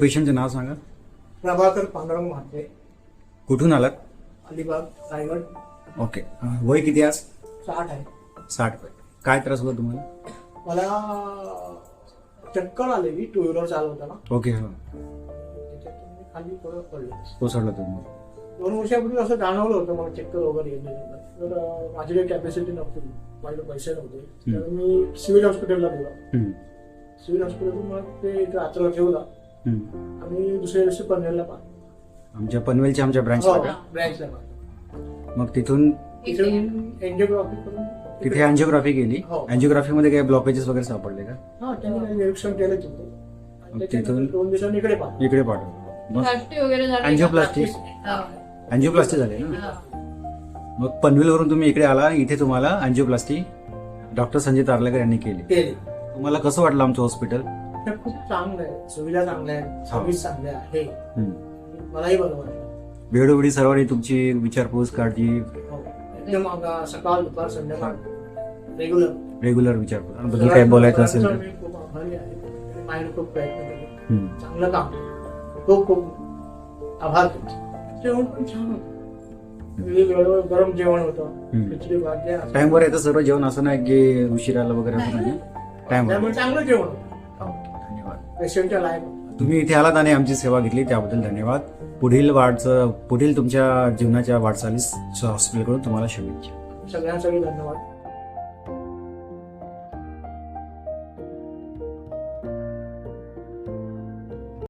पेशंटचं नाव सांगा. प्रभाकर पांडुरंग म्हात्रे. कुठून आलात? अलिबाग रायगड. ओके. अं, वय किती आज? साठ आहे. साठ वय. काय त्रास होता तुम्हाला? मला चक्कर आलेली टू व्हीलर चालवताना ओके हो. त्याच्यातून मी खाली थोडं पडलो. कोसळलं तुम्ही. दोन वर्षापूर्वी असं जाणवलं होतं मला चक्कर वगैरे येणं तर अं, माझी काही कॅपॅसिटी नव्हती. माझ्याकडे पैसे नव्हते. तर मी सिव्हिल हॉस्पिटलला गेलो. हम्म, सिव्हिल हॉस्पिटलतून मग ते रात्र ठेवला. हम्म. आणि दुसऱ्या दिवशी पनवेलला पाहिलं आमच्या पनवेलच्या आमच्या ब्रँचला का? ब्रँचला पाहिलं मग तिथून एन्जिओग्राफी करून तिथे अँजिओग्राफी केली. हो. अँजिओग्राफी मध्ये काही ब्लॉकेजेस वगैरे सापडले का? हा त्यांनी काही निरीक्षण केलं तिथे आणि मग त्याच्यानंतर तिथून- दोन दिवसांनी इकडे इकडे पाठवलं. मग प्लास्टिक वगैरे झाली अँजिओप्लास्टी हा. अँजिओप्लास्टी झाली ना? हा. मग पनवेलवरून तुम्ही इकडे आला इथे तुम्हाला अँजिओप्लास्टी डॉक्टर संजय तारलेकर यांनी केली. केली. तुम्हाला कसं वाटलं आमचं हॉस्पिटल तर खूप चांगलं आहे. सुविधा चांगल्या आहेत. सर्व्हिस चांगल्या आहे. मलाही बरं वाटलं. वेळोवेळी सर्वांनी तुमची विचारपूस काळजी हो. एकदम सकाळ दुपार संध्याकाळ रेग्युलर रेग्युलर विचारपूस. बद्दल काही बोलायचं असेल तर? मी खूप आभारी आहे. मायने खूप प्रयत्न केले. हम्म. चांगलं काम. खूप खूप आभार तुमचे. जेवण पण छान होतं. गरम जेवण होतं. हम्म. खिचडी. टाइमवर येतं सर्व जेवण असं नाही की उशिराला वगैरे असं नाही. टाइमवर त्यामुळे चांगलं जेवण होतं. धन्यवाद. पेशंटच्या. तुम्ही इथे आलात आणि आमची सेवा घेतली त्याबद्दल धन्यवाद. पुढील वाढचं पुढील तुमच्या जीवनाच्या वाटचालीस हॉस्पिटलकडून तुम्हाला शुभेच्छा. सगळ्यांसाठी धन्यवाद.